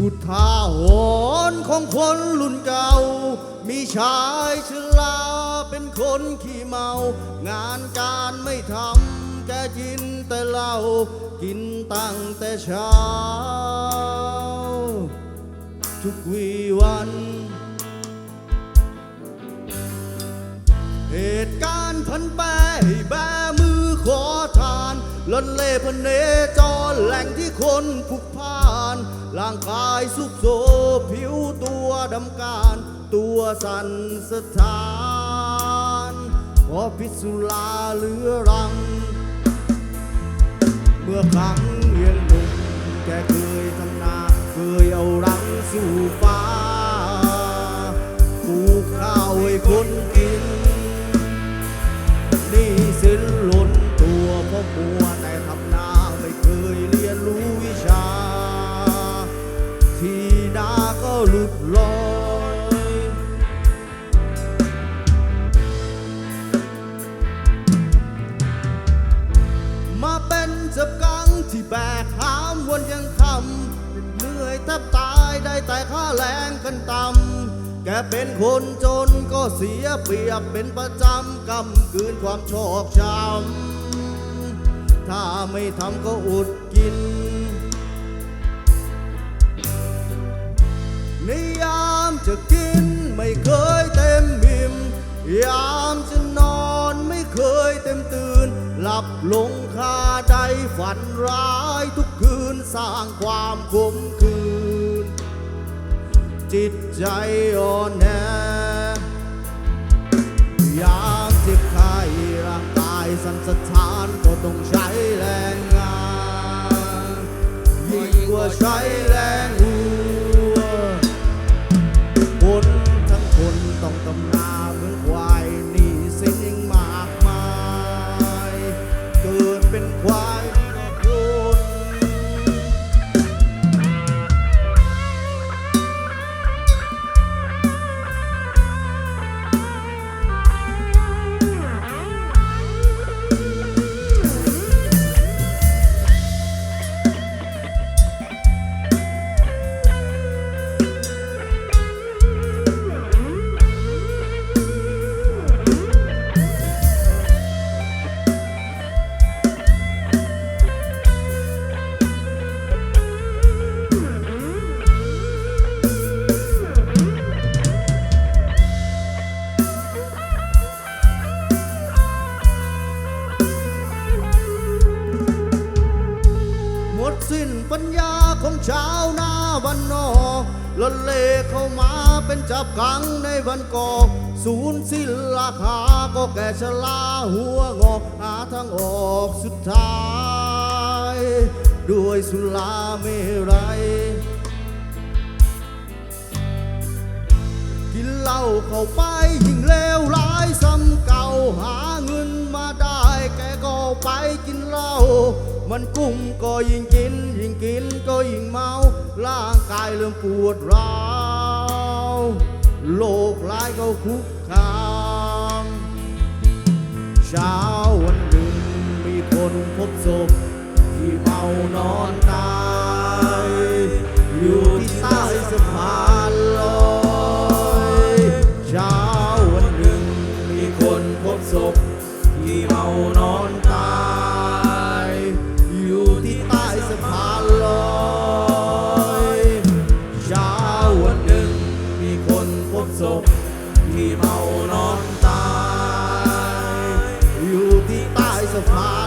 อุทาหอนของคนรุ่นเก่า มีชายชราเป็นคนขี้เมา งานการไม่ทำแกกินแต่เหล้ากินตั้งแต่เช้า ทุกวีวันเหตุการณ์พันแปรให้แบมือขอทานลนเล่พเนจรแหล่งที่คนพลุก ร่างกายสุกโซผิวตัวดำการ ตัวสั่นสะท้านเพราะพิษสุราเหลือรัง เมื่อครั้งยังหนุ่มแกเคยทำนา เคยเอารังสู่ฟ้าปลูกข้าวให้คนกิน หลุดลอยมาเป็นจับกังที่แบกหามวนยังคำเหนื่อยแทบตายได้แต่ค่าแรงกันต่ำแกเป็นคนจนก็เสียเปรียบเป็นประจำกำกืนความชอกช้ำถ้าไม่ทำก็อดกิน จะกินไม่เคยเต็มอิ่มยามจะนอนไม่เคยเต็มตื่น หลับลงคาใดฝันร้ายทุกคืนสร้างความขมคืน จิตใจอ่อนแอยามเจ็บไข้ร่างกายสันสะท้านก็ต้องใช้แรงงานยิ่งกว่าใช้แรงำนาเหมือนควาย ปัญญาของชาวนาวันนอกลนเลเข้ามาเป็นจับกังในวันกอกศูนย์สิ้นราคาก็แก่ชะลาหัวงอกหาทางออกสุดท้าย ด้วยสุราเมรัยกินเหล้าเข้าไปยิ่งเล มันกุ้มก็ยิ่งกิน ยิ่งกินก็ยิ่งเมา ร่างกายเริ่มปวดร้าวโลกร้ายก็คุกคามเช้าวันหนึ่งมีคนพบศพที่เมานอน of mine.